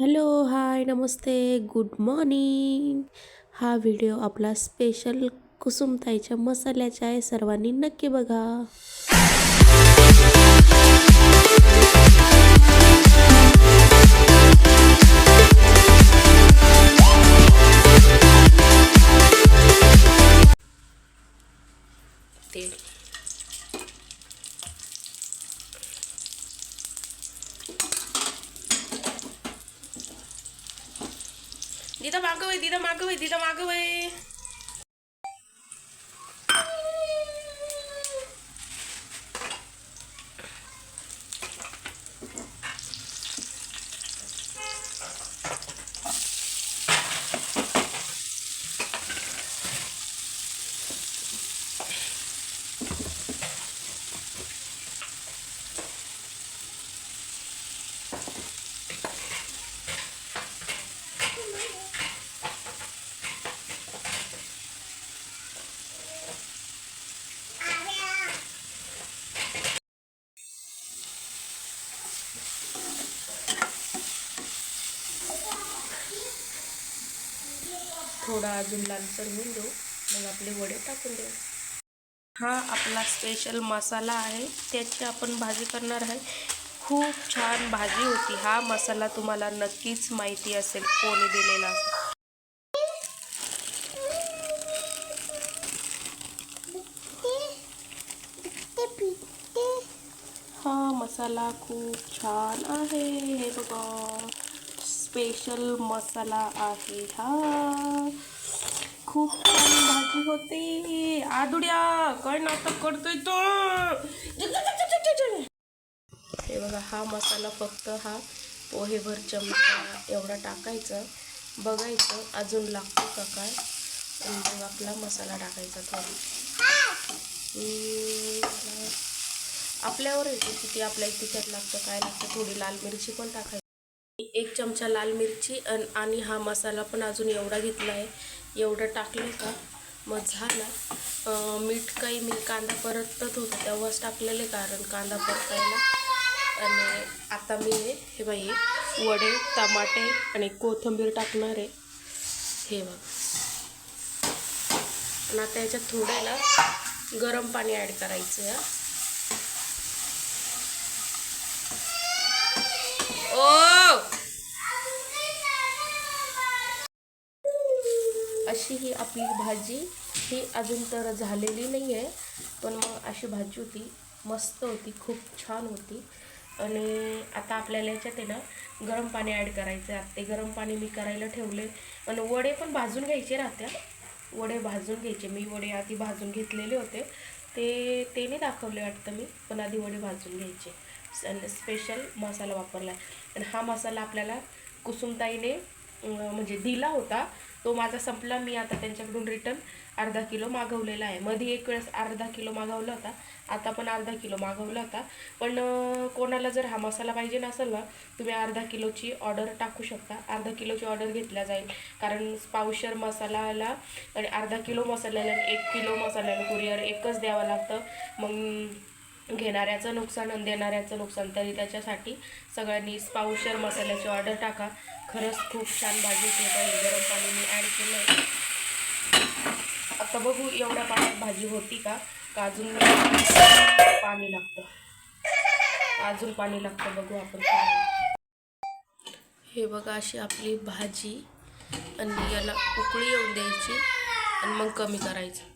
Hello hi नमस्ते good morning. हा video आपला स्पेशल कुसुमताईच्या मसाल्याचा आहे सर्वांनी नक्की बघा. तेल দিদা মাগো দিদা মাগো দিদা মাগো थोडा अजून लालसर होऊन देऊ. मग आपले वडे टाकून देऊ. हा आपला स्पेशल मसाला आहे. त्याची आपण भाजी करणार आहे. खूप छान भाजी होती. हा मसाला तुम्हाला नक्कीच माहिती असेल कोणी दिलेला. हा मसाला खूप छान आहे. हे बघा. स्पेशल मसाला आहे हा. खूप छान भाजी होते. आदुड्या काय नाटक करतोय तो. हे बघा हा मसाला फक्त हा पोहेभर चमचा एवढा टाकायचं. बघायचं अजून लागतो का काय. आणि मग आपला मसाला टाकायचा थोडा. आपल्यावर येते किती आपल्या इथे त्यात लागतं काय लागतं थोडी लाल मिरची पण टाकायची. एक चमचा लाल मिरची अन आणि हा मसाला पण अजून एवढा घेतला आहे. एवढं टाकलं का? मग झाला. मीठ काही मी कांदा परतत होतो तेव्हाच टाकलेले कारण कांदा परतायला. आणि आता मी हे हे बाई वडे टमाटे आणि कोथिंबीर टाकणार आहे. हे बघ. आणि आता याच्यात थोडं ना गरम पाणी ॲड करायचं आहे अशी ही आपली भाजी ही अजून तर झालेली नाही आहे पण मग अशी भाजी होती मस्त होती खूप छान होती. आणि आता आपल्याला याच्यात आहे ना गरम पाणी ॲड करायचं आहे ते गरम पाणी मी करायला ठेवले आणि वडे पण भाजून घ्यायचे राहत्या. वडे भाजून घ्यायचे. मी वडे आधी भाजून घेतलेले होते. ते ते नाही दाखवले वाटतं मी पण आधी वडे भाजून घ्यायचे. आणि स्पेशल मसाला वापरला आणि हा मसाला आपल्याला कुसुमताईने म्हणजे दिला होता. तो माझा संपला मी आता त्यांच्याकडून रिटर्न अर्धा किलो मागवलेला आहे. मध्ये एक वेळेस अर्धा किलो मागवला होता आता पण अर्धा किलो मागवला होता. पण कोणाला जर हा मसाला पाहिजे नसेल ना तुम्ही अर्धा किलोची ऑर्डर टाकू शकता. अर्धा किलोची ऑर्डर घेतल्या जाईल. कारण पावशर मसाल्याला आणि अर्धा किलो मसाल्याला एक किलो मसाल्याला कुरिअर एकच द्यावं लागतं. मग घेणाऱ्याचं नुकसान आणि देणाऱ्याचं नुकसान तरी त्याच्यासाठी सगळ्यांनी पावशर मसाल्याची ऑर्डर टाका. खरंच खूप छान भाजी होती गरम पाणी मी ॲड केलं आता बघू एवढ्या पाण्यात भाजी होती का? का अजून पाणी लागतं? अजून पाणी लागतं बघू आपण हे बघा अशी आपली भाजी. आणि याला उकळी येऊन द्यायची आणि मग कमी करायची.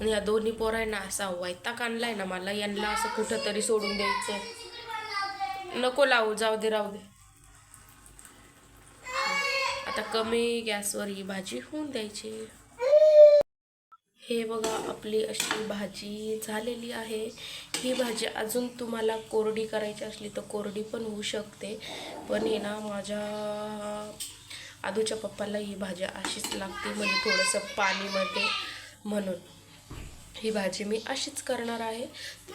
आणि या दोन्ही पोरांना असा वैताग आणलाय ना मला यांना असं कुठं तरी सोडून द्यायचं नको लावू जाऊ दे राहू दे. आता कमी गॅसवर ही भाजी होऊन द्यायची. हे बघा आपली अशी भाजी झालेली आहे. ही भाजी अजून तुम्हाला कोरडी करायची असली तर कोरडी पण होऊ शकते. पण हे ना माझ्या आदूच्या पप्पाला ही भाजी अशीच लागते म्हणजे थोडंसं पाणीमध्ये म्हणून. ही भाजी मी अशीच करणार आहे.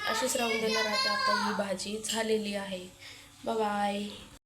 अशीच राहून देणार आहे. आता ही भाजी झालेली आहे. बाय